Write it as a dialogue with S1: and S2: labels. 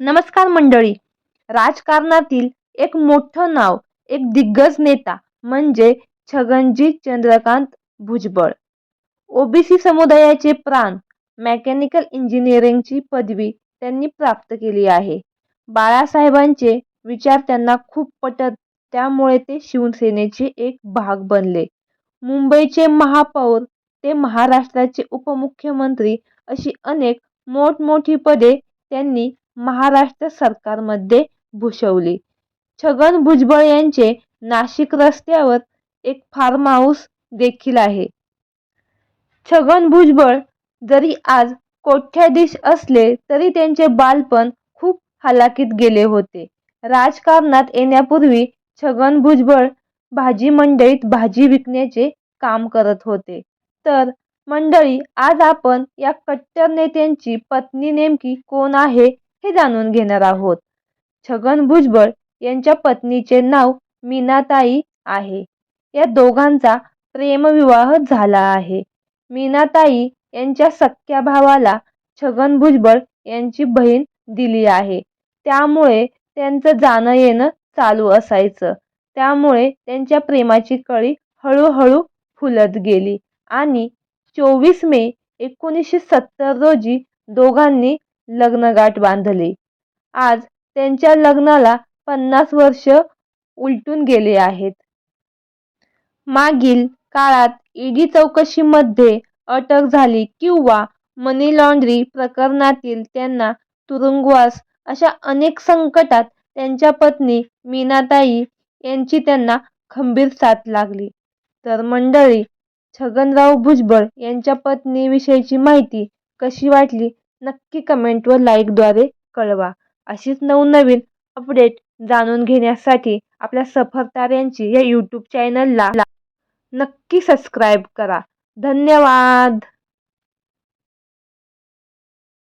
S1: नमस्कार मंडळी. राजकारणातील एक मोठं नाव एक दिग्गज नेता म्हणजे छगनजी चंद्रकांत भुजबळ. ओबीसी समुदायाचे प्राण मेकॅनिकल इंजिनिअरिंगची पदवी त्यांनी प्राप्त केली आहे. बाळासाहेबांचे विचार त्यांना खूप पटत त्यामुळे ते शिवसेनेचे एक भाग बनले. मुंबईचे महापौर ते महाराष्ट्राचे उपमुख्यमंत्री अशी अनेक मोठमोठी पदे त्यांनी महाराष्ट्र सरकारमध्ये भूषवली. छगन भुजबळ यांचे नाशिक रस्त्यावर एक फार्म हाऊस देखील आहे. छगन भुजबळ जरी आज कोट्याधीश असले तरी त्यांचे बालपण खूप हलाखीत गेले होते. राजकारणात येण्यापूर्वी छगन भुजबळ भाजी मंडईत भाजी विकण्याचे काम करत होते. तर मंडळी आज आपण या कट्टर नेत्यांची पत्नी नेमकी कोण आहे हे जाणून घेणार आहोत. छगन भुजबळ यांच्या पत्नीचे नाव मीनाताई आहे. या दोघांचा प्रेमविवाह झाला आहे. मीनाताई यांच्या सख्ख्या भावाला छगन भुजबळ यांची बहीण दिली आहे. त्यामुळे त्यांचं जाणं येणं चालू असायचं. त्यामुळे त्यांच्या प्रेमाची कळी हळूहळू फुलत गेली आणि चोवीस मे एकोणीसशे सत्तर रोजी दोघांनी लग्नगाठ बांधली. आज त्यांच्या लग्नाला पन्नास वर्ष उलटून गेले आहेत. मागील काळात ईडी चौकशीमध्ये अटक झाली किंवा मनी लॉन्ड्री प्रकरणातील त्यांना तुरुंगवास अशा अनेक संकटात त्यांच्या पत्नी मीनाताई यांची त्यांना खंबीर साथ लागली. तर मंडळी छगनराव भुजबळ यांच्या पत्नीविषयीची माहिती कशी वाटली नक्की कमेंटवर लाईकद्वारे कळवा. अशीच नवनवीन अपडेट जाणून घेण्यासाठी आपल्या सफरताऱ्यांची या यूट्यूब चॅनलला नक्की सबस्क्राईब करा. धन्यवाद!